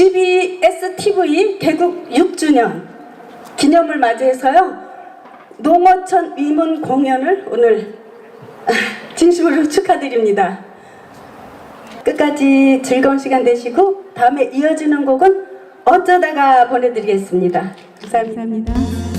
GBS TV 개국 6주년 기념을 맞이해서요. 농어촌 위문 공연을 오늘 진심으로 축하드립니다. 끝까지 즐거운 시간 되시고 다음에 이어지는 곡은 어쩌다가 보내드리겠습니다. 감사합니다. 어쩌다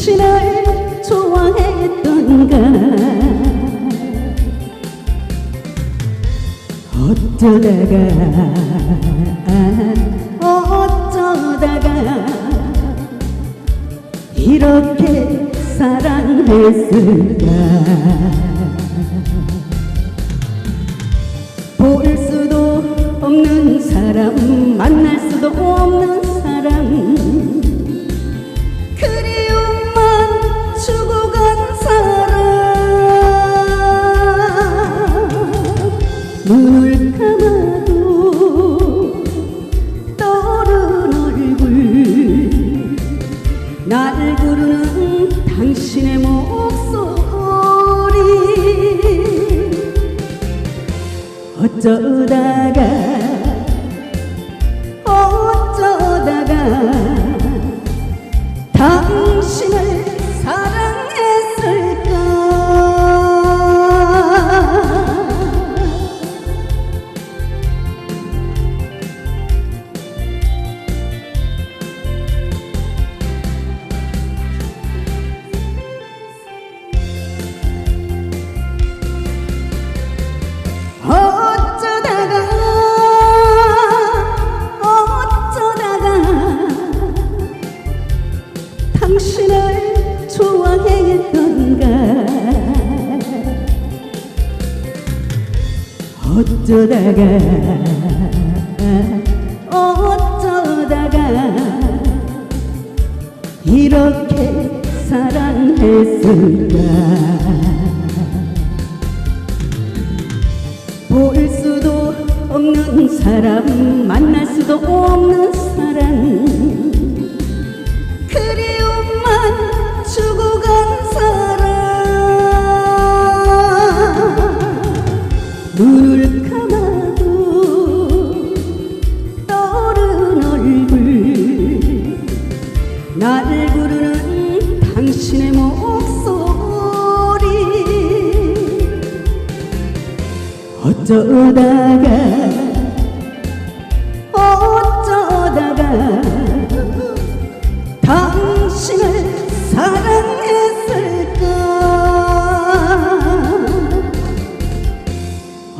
당신을 좋아했던가? 어쩌다가 어쩌다가 이렇게 사랑했을까? 볼 수도 없는 사람 만날 수도 없는 눈을 감아도 떠오른 얼굴. 나를 부르는 당신의 목소리. 어쩌다가 어쩌다가 당신을 어쩌다가 어쩌다가 이렇게 사랑했을까? 볼 수도 없는 사람 만날 수도 없는 사람. 그리움만 주고 간 사람. 눈을 어쩌다가 어쩌다가 당신을 사랑했을까?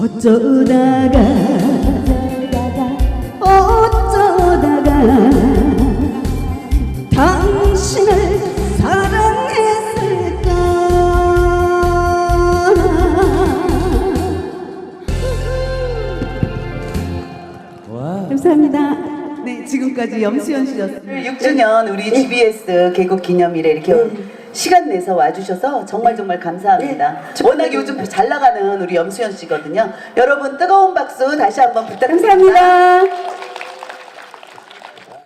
어쩌다가 지금까지 염수연 씨였습니다. 6주년 우리 GBS 개국 기념일에 이렇게 시간 내서 와주셔서 정말 정말 감사합니다. 네. 워낙 요즘 잘 나가는 우리 염수연 씨거든요. 여러분 뜨거운 박수 다시 한번 부탁드립니다. 감사합니다.